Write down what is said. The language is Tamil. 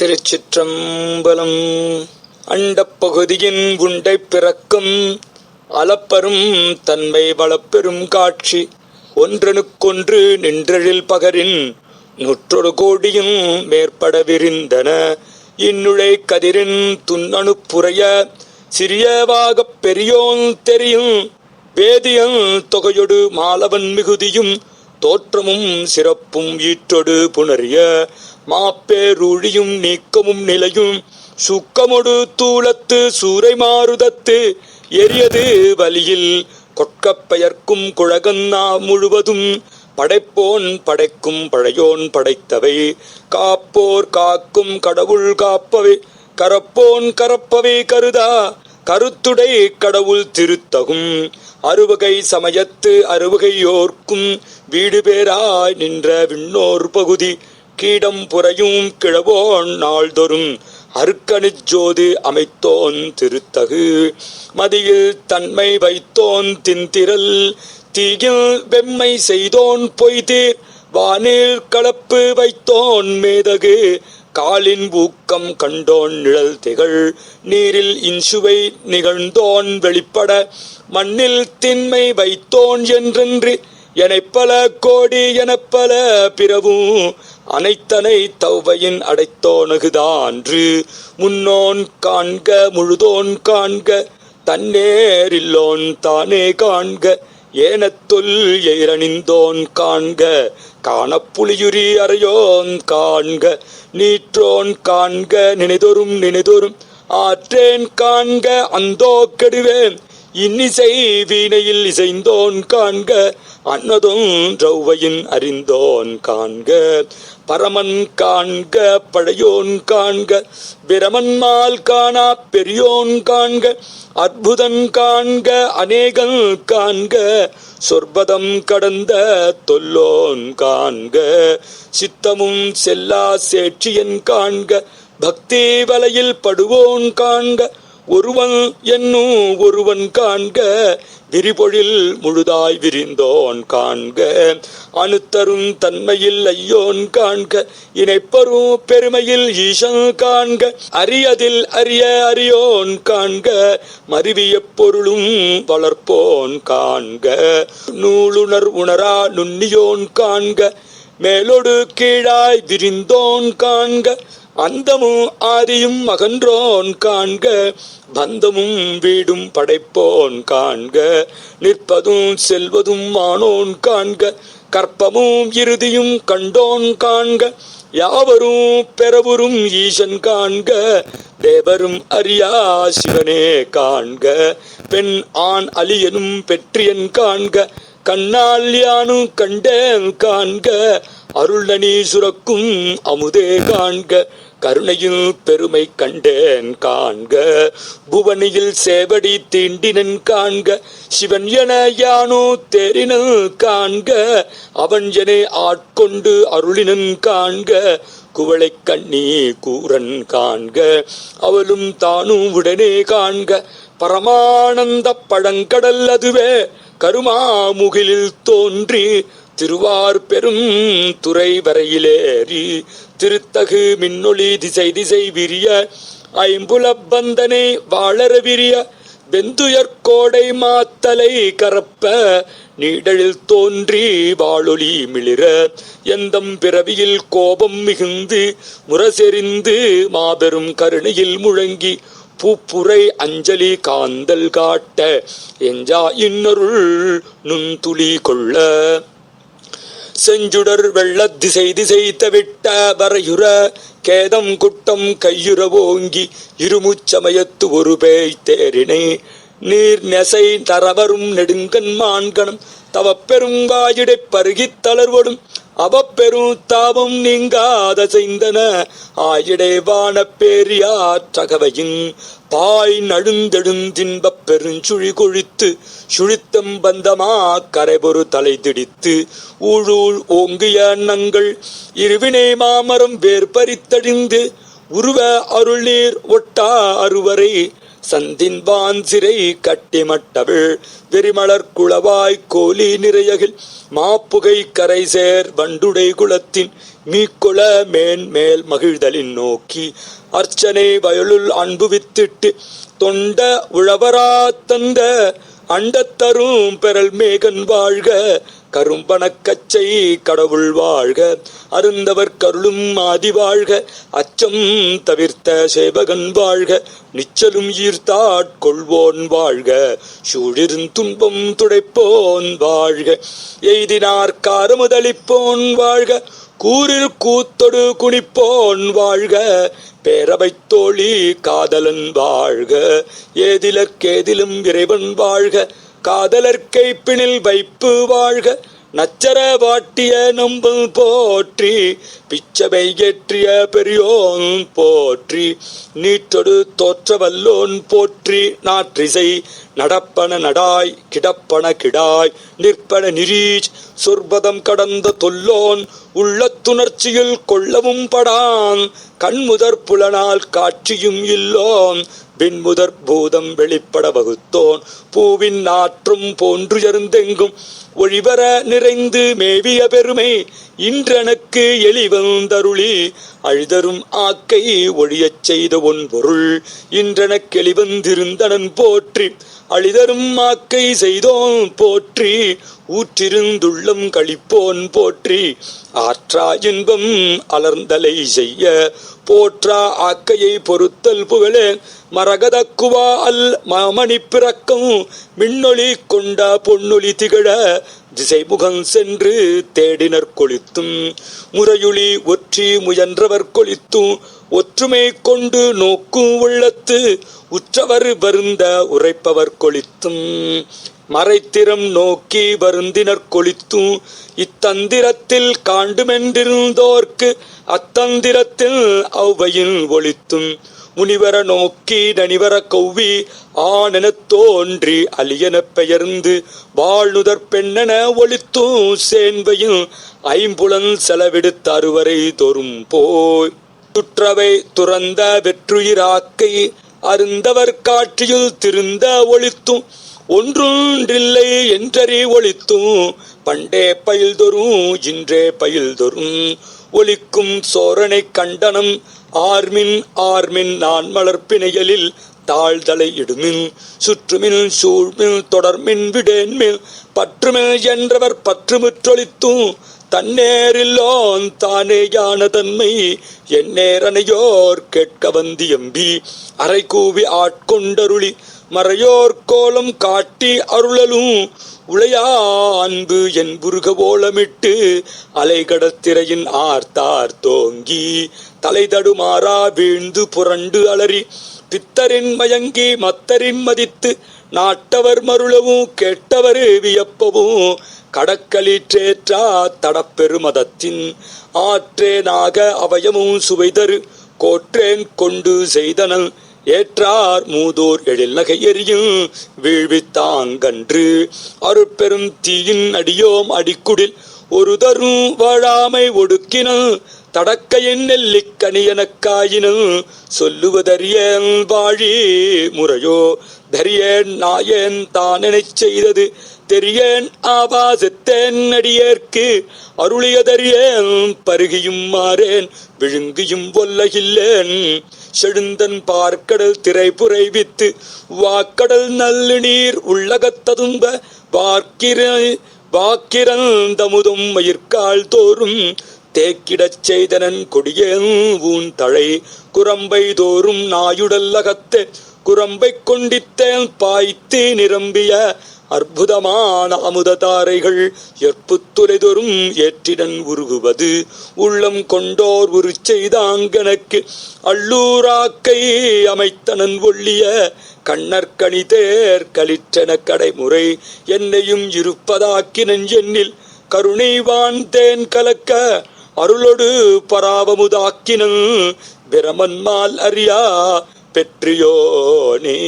திருச்சிற்றம்பலம் அண்டப்பகுதியின் உண்டை பிறக்கும் அளப்பரும் தன்மை வளப்பெரும் காட்சி. ஒன்றனுக்கொன்று நின்றழில் பகரின் நூற்றொரு கோடியும் மேற்பட விரிந்தன. இந்நுழை கதிரின் துண்ணணுப்புறைய சிறியவாகப் பெரியோன் தெரியும். வேதியன் தொகையொடு மாலவன் மிகுதியும் தோற்றமும் சிறப்பும் ஈற்றொடு புணரிய மாப்பேருழியும் நீக்கமும் நிலையும் சுக்கமொடு தூளத்து சூறை மாறுதத்து எரியது வலியில் கொட்கப் பெயர்க்கும் குழகன்னா முழுவதும் படைப்போன் படைக்கும் பழையோன் படைத்தவை காப்போர் காக்கும் கடவுள் காப்பவை கரப்போன் கரப்பவை கருதா கருத்துடை கடவுள் திருத்தகும். அறுவகை சமயத்து அறுவகையோர்க்கும் வீடு பேராய் நின்ற விண்ணோர் பகுதி. கீடம் புறையும் கிழவோன் நாள்தொறும். அருக்கணிச் ஜோதி அமைத்தோன் திருத்தகு. மதியில் தன்மை வைத்தோன் தின்திரல். தீயில் வெம்மை செய்தோன் பொய்தீர். வானில் கலப்பு வைத்தோன் மேதகு. காலின் ஊக்கம் கண்டோன் நிழல் திகழ் நீரில் இன்சுவை நிகழ்ந்தோன் வெளிப்பட மண்ணில் திண்மை வைத்தோன் என்றென்று எனப்பல கோடி எனப்பல பிறவும் அனைத்தனை தௌவையின் அடைத்தோனகுதான்று முன்னோன் காண்க முழுதோன் காண்க தன்னேரில்லோன் தானே காண்க ஏனத்தொல் எயிரணிந்தோன் காண்க காணப்புலியுரி அறையோன் காண்க நீற்றோன் காண்க நினைதொரும் நினைதொரும் ஆற்றேன் காண்க அந்தோ கெடுவேன். இன்னிசை வீணையில் இசைந்தோன் காண்க அன்னதும் ரௌவையின் அறிந்தோன் காண்க. பரமன் காண்க பழையோன் காண்க பிரமன்மால் காணா பெரியோன் காண்க அற்புதன் காண்க அநேகன் காண்க. சொற்பதம் கடந்த தொல்லோன் காண்க சித்தமும் செல்லா சேற்றியன் காண்க பக்தி வலையில் படுவோன் காண்க ஒருவன் என்னும் ஒருவன் காண்க விரிபொழில் முழுதாய் விரிந்தோன் காண்க. அணுத்தரும் தன்மையில் ஐயோன் காண்க இணைப்பரும் பெருமையில் ஈசன் காண்க. அரியதில் அரிய அரியோன் காண்க மருவிய பொருளும் வளர்ப்போன் காண்க. நூலுணர் உணரா நுண்ணியோன் காண்க மேலொடு கீழாய் விரிந்தோன் காண்க. அந்தமும் ஆதியும் அகன்றோன் காண்க பந்தமும் வீடும் படைப்போன் காண்க நிற்பதும் செல்வதும் மானோன் காண்க கற்பமும் இறுதியும் கண்டோன் காண்க யாவரும் பெறவரும் ஈசன் காண்க தேவரும் அறியா சிவனே காண்க பெண் ஆண் அலியனும் பெற்றியன் காண்க கண்ணால் யானும் கண்டேன் காண்க அருள் சுரக்கும் அமுதே காண்க கருணையில் பெருமை கண்டேன் காண்க புவனியில் சேவடி தீண்டினன் காண்க சிவன் என யானோ தெரினன் காண்க அவன் என ஆட்கொண்டு அருளினன் காண்க குவளை கண்ணி கூரன் காண்க அவளும் தானும் உடனே காண்க பரமானந்த பழங்கடல் அதுவே கருமாமுகிலில் தோன்றி திருவார் பெரும் துறை வரையிலேறி திருத்தகு மின்னொளி திசை திசை விரிய ஐம்புல பந்தனை வாழற விரிய வெந்துயர் கோடை மாத்தலை கரப்ப நீடழில் தோன்றி வாழொலி மிளிர எந்தம் பிறவியில் கோபம் மிகுந்து முரசெறிந்து மாபெரும் கருணையில் முழங்கி பூப்புரை அஞ்சலி காந்தல் காட்ட எஞ்சா இன்னருள் நுண்துளி கொள்ள செஞ்சுடர் வெள்ள திசை விட்ட தவிட்ட வரையுற கேதம் குட்டம் கையுற ஓங்கி இருமுச்சமயத்து ஒரு பேய் தேரினை. நீர் நெசை தரவரும் நெடுங்கன் மான்கணம் தவப்பெரும் வாயிடை பருகித் தளர்வடும் அவப்பெரும் தாபம் நீங்காத செய்தன. ஆயிடைவான பேரியாற்றகவையின் பாய் நழுந்தெழுந்தின்பப் பெருஞ்சுழி கொழித்து சுழித்தம் பந்தமா கரைபொரு தலை திடித்து ஊழூழ் ஓங்கிய நங்கள் இருவினை மாமரம் வேர் பறித்தழிந்து உருவ அருள் நீர் ஒட்டா அருவரை சந்தின்பான் சிறை கட்டிமட்டவிழ் வெறிமலர் குளவாய் கோலி நிறையகில் மாப்புகை கரைசேர் வண்டுடை குலத்தின் மீக்குள மேன்மேல் மகிழ்தலின் நோக்கி அர்ச்சனை வயலுள் அன்பு வித்திட்டு தொண்ட உழவரா தந்த அண்டத்தரும் பெறல் மேகன் வாழ்க கரும்பணக்கச்சை கடவுள் வாழ்க அருந்தவர் கருளும் ஆதி வாழ்க அச்சம் தவிர்த்த சேவகன் வாழ்க நிச்சலும் ஈர்த்தாட் கொள்வோன் வாழ்க சூழிருந் துன்பம் துடைப்போன் வாழ்க எய்தினார் காரமுதளிப்போன் வாழ்க கூறில் கூத்தொடு குனிப்போன் வாழ்க பேரவைத் தோழி காதலன் வாழ்க ஏதிலக்கேதிலும் இறைவன் வாழ்க காதலர் பிணில் வைப்பு வாழ்க நச்சர வாட்டிய நம்பு போற்றி பிச்சவை ஏற்றிய பெரியோன் போற்றி நீற்றொடு தோற்ற வல்லோன் போற்றி நாற்றிசை நடப்பன நடாய் கிடப்பன கிடாய் நிற்பன நிரீச் சொற்பதம் கடந்த தொல்லோன் உள்ளத்துணர்ச்சியில் கொள்ளவும் படான். கண்முதற் புலனால் காட்சியும் இல்லோன். விண்முதற் பூதம் வெளிப்பட வகுத்தோன். பூவின் நாற்றும் போன்றுயர்ந்தெங்கும் ஒழிவர நிறைந்து மேவிய பெருமை இன்றெனக்கு எளிவந்தருளி. அழுதரும் ஆக்கை ஒழியச் செய்த ஒன் பொருள் இன்றெனக்கெளிவந்திருந்தனன் போற்றி. அழிதரும் ஆக்கை செய்தோன் போற்றி. ஊற்றிருந்துள்ளம் கழிப்போன் போற்றி ஆற்றா இன்பம் அலர்ந்தலை செய்ய போற்றா ஆக்கையை பொறுத்தல் புகழே மரகதக்குவா அல் மாமணி பிறக்கம் மின்னொளி கொண்ட பொன்னொளி திகழ திசைமுகம் சென்று தேடினர் கொளித்தும் முறையுளி ஒற்றி முயன்றவர் கொளித்தும் ஒற்றுமை கொண்டு நோக்கும் உள்ளத்து உற்றவர் வருந்த உரைப்பவர் கொளித்தும். மறைத்திறம் நோக்கி வருந்தினர் கொளித்தும் இத்தந்திரத்தில் காண்டுமென்றிருந்தோர்க்கு அத்தந்திரத்தில் அவ்வையில் ஒளித்தும். முனிவர நோக்கி நனிவர கௌவி ஆனெனத் தோன்றி அலியனப் பெயர்ந்து வாழ்நுதற் பெண்ணென ஒளித்தும் சேன்வையும் ஐம்புலன் செலவிடுத்த அறுவரை தோறும் போய். துற்றவை துறந்த வெற்றுயிராக்கை அருந்தவர் காட்சியில் திருந்த ஒளித்தும் ஒன்றொன்றில்லை என்றறி ஒளித்தும் பண்டே பயில்தொரும் இன்றே பயில்தொரும். ஒலிக்கும் சோரனை கண்டனம் ஆர்மின் ஆர்மின் நான் மலர்ப்பிணையலில் தாழ்தலை இடுமின். சுற்றுமின் சூழ்மின் தொடர்மின் விடேன்மில் பற்றுமில் என்றவர் பற்றுமுற்றொழித்தும் தன்னேரில்லோன் தானே யான தன்மை எந்நேரனையோர் கேட்க வந்தி எம்பி. அரை கூவி ஆட்கொண்டருளி மறையோர் கோலம் காட்டி அருளலும். உளையா அன்பு என் புருக ஓலமிட்டு அலைகடத்திரையின் ஆர்த்தார் தோங்கி. தலை தடுமாறா வீழ்ந்து புரண்டு அலறி பித்தரின் மயங்கி மத்தரின் மதித்து நாட்டவர் மருளவும் கேட்டவர் வியப்பவும் கடக்களிற்றேற்றா தடப்பெருமதத்தின் ஆற்றேனாக அவயமும் சுவைதரு. கோற்றேன் கொண்டு செய்தனல் ஏற்றார் மூதோர் எழில் நகை எரியும் வீழ்வித்தாங்கன்று அருட்பெரும் தீயின் அடியோம் அடிக்குடில். ஒரு தரும் வாழாமை ஒடுக்கின தடக்கையின் நெல்லிக்கனியனக்காயினும் சொல்லுவதறியேன் வாழி முறையோ தரியேன் நாயேன் தானெனச் செய்தது. தெரியேன் ஆபாசத்தேன் அடியேற்கு அருளியதறியேன் பருகியும் மாறேன். விழுங்கியும் ஒல்லகில்லேன் செழுந்தன் பார்க்கடல் திரைப்புரை வித்து. வாக்கடல் நல்லு நீர் உள்ளகத்ததும்ப வாக்கிர வாக்கிறந்தமுதும் மயிர்கால் தோறும் தேக்கிடச் செய்தனன் கொடியேன் தழை. குரம்பை தோறும் நாயுடல் அகத்தே. குரம்பை கொண்டித்தேன் பாய்த்து நிரம்பிய அற்புதமான அமுத தாரைகள் எற்புத்துறைதொரும் ஏற்றிடன் உருகுவது. உள்ளம் கொண்டோர் உரு செய்தாங்கனக்கு அள்ளூராக்கை அமைத்தனன் ஒள்ளிய கண்ணற்கணி தேர் களிற்றன கடைமுறை. என்னையும் இருப்பதாக்கினன் எண்ணில் கருணைவான் தேன் கலக்க அருளொடு பராவமுதாக்கினன் பிரமன்மால் அறியா பெற்றியோனே.